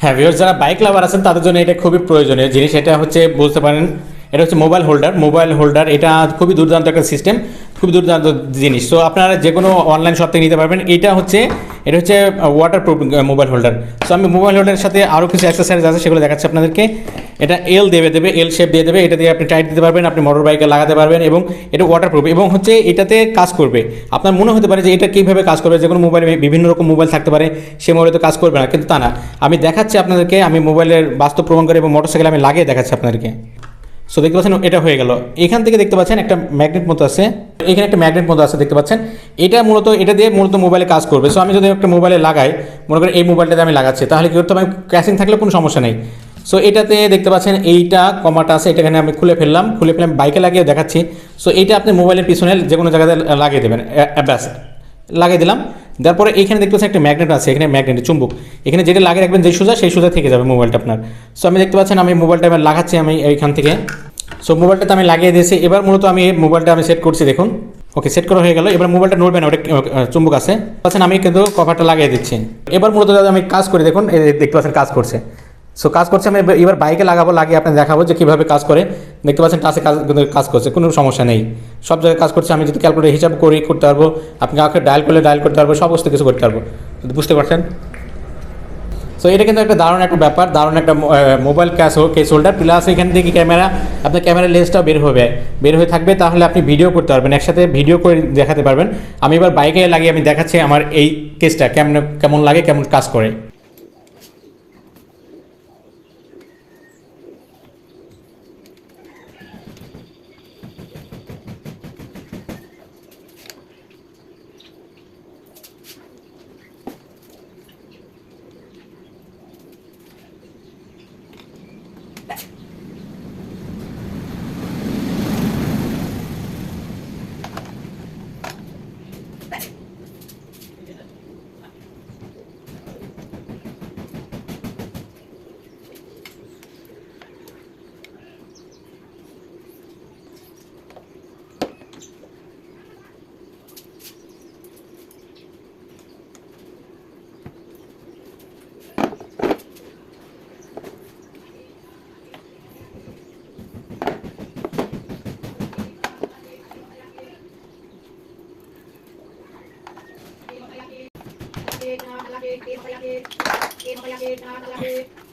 হ্যাঁ ভিউয়ার্স যারা বাইক লাভার আছেন, তাদের জন্য এটা খুবই প্রয়োজনীয় জিনিস। এটা হচ্ছে, বলতে পারেন, এটা হচ্ছে মোবাইল হোল্ডার মোবাইল হোল্ডার এটা খুবই দুর্দান্ত একটা সিস্টেম খুবই দুর্দান্ত জিনিস। তো আপনারা যে কোনো অনলাইন শপ থেকে নিতে পারবেন। এটা হচ্ছে এটা হচ্ছে ওয়াটার প্রুফ মোবাইল হোল্ডার তো আমি মোবাইল হোল্ডারের সাথে আরও কিছু অ্যাক্সেসারিজ আছে, সেগুলো দেখাচ্ছি আপনাদেরকে। এটা এল দেবে দেবে এল শেপ দিয়ে দেবে, এটা দিয়ে আপনি টাইট দিতে পারবেন, আপনি মোটর বাইকে লাগাতে পারবেন এবং এটা ওয়াটার প্রুফ এবং হচ্ছে এটাতে কাজ করবে। আপনার মনে হতে পারে যে এটা কীভাবে কাজ করবে যে কোনো মোবাইলে বিভিন্ন রকম মোবাইল থাকতে পারে, সে মোবাইলে তো কাজ করবে না, কিন্তু তা না। আমি দেখাচ্ছি আপনাদেরকে, আমি মোবাইলের বাস্তব প্রমাণ করে এবং মোটরসাইকেল আমি লাগিয়ে দেখাচ্ছি আপনাদেরকে। সো দেখতে পাচ্ছেন, এটা হয়ে গেল। এখান থেকে দেখতে পাচ্ছেন একটা ম্যাগনেট মতো আছে। এখানে একটা ম্যাগনেট মতো আছে, দেখতে পাচ্ছেন। এটা মূলত, এটা দিয়ে মূলত মোবাইলে কাজ করবে। সো আমি যদি একটা মোবাইলে লাগাই, মনে করেন এই মোবাইলটাতে আমি লাগাচ্ছি, তাহলে কি করতে হবে? ক্যাশিং থাকলে কোনো সমস্যা নেই। সো এটাতে দেখতে পাচ্ছেন এইটা কমাটা আছে এটা এখানে আমি খুলে ফেললাম, খুলে ফেলে আমি বাইকে লাগিয়ে দেখাচ্ছি। সো এইটা আপনি মোবাইলের পিছনে যে কোনো জায়গাতে লাগিয়ে দেবেন ব্যাস, লাগিয়ে দিলাম। তারপরে এখানে দেখতে পাচ্ছেন একটা ম্যাগনেট আছে, এখানে ম্যাগনেট, চুম্বক। এখানে যেটা লাগিয়ে রাখবেন যে সোজা, সেই সোজা থেকে যাবে মোবাইলটা আপনার। সো আমি দেখতে পাচ্ছেন আমি মোবাইলটা এবার লাগাচ্ছি আমি এইখান থেকে। সো মোবাইলটাতে আমি লাগিয়ে দিয়েছি, এবার মূলত আমি মোবাইলটা আমি সেট করছি, দেখুন। ওকে সেট করা হয়ে গেল, এবার মোবাইলটা নড়বে না, ওটা চুম্বক আছে। পাচ্ছেন, আমি কিন্তু কভারটা লাগিয়ে দিচ্ছি। এবার মূলত আমি কাজ করি, দেখুন দেখতে পাচ্ছেন কাজ করছে। সো কাজ করছে, আমি এবার- বাইকে লাগাবো, লাগিয়ে আপনার দেখাবো যে কীভাবে কাজ করে। দেখতে পাচ্ছেন, টাচে কাজ কাজ করছে, কোনো সমস্যা নেই। সব জায়গায় কাজ করছে, আমি যদি ক্যালকুলেটর হিসাব করি, করতে পারব। আপনি কাউকে ডায়াল করলে ডায়াল করতে পারব, সমস্ত কিছু করতে পারব। বুঝতে পারছেন? সো এটা কিন্তু একটা দারুণ একটা ব্যাপার, দারুণ একটা মোবাইল ক্যাশ হোক কেস হোল্ডার প্লাস এখান থেকে ক্যামেরা আপনার ক্যামেরা লেন্সটাও বের হবে। বের হয়ে থাকবে, তাহলে আপনি ভিডিও করতে পারবেন। একসাথে ভিডিও করে দেখাতে পারবেন। আমি এবার বাইকে লাগিয়ে আমি দেখাচ্ছি আমার এই কেসটা কেমন কেমন লাগে, কেমন কাজ করে। Thank you. Thank you.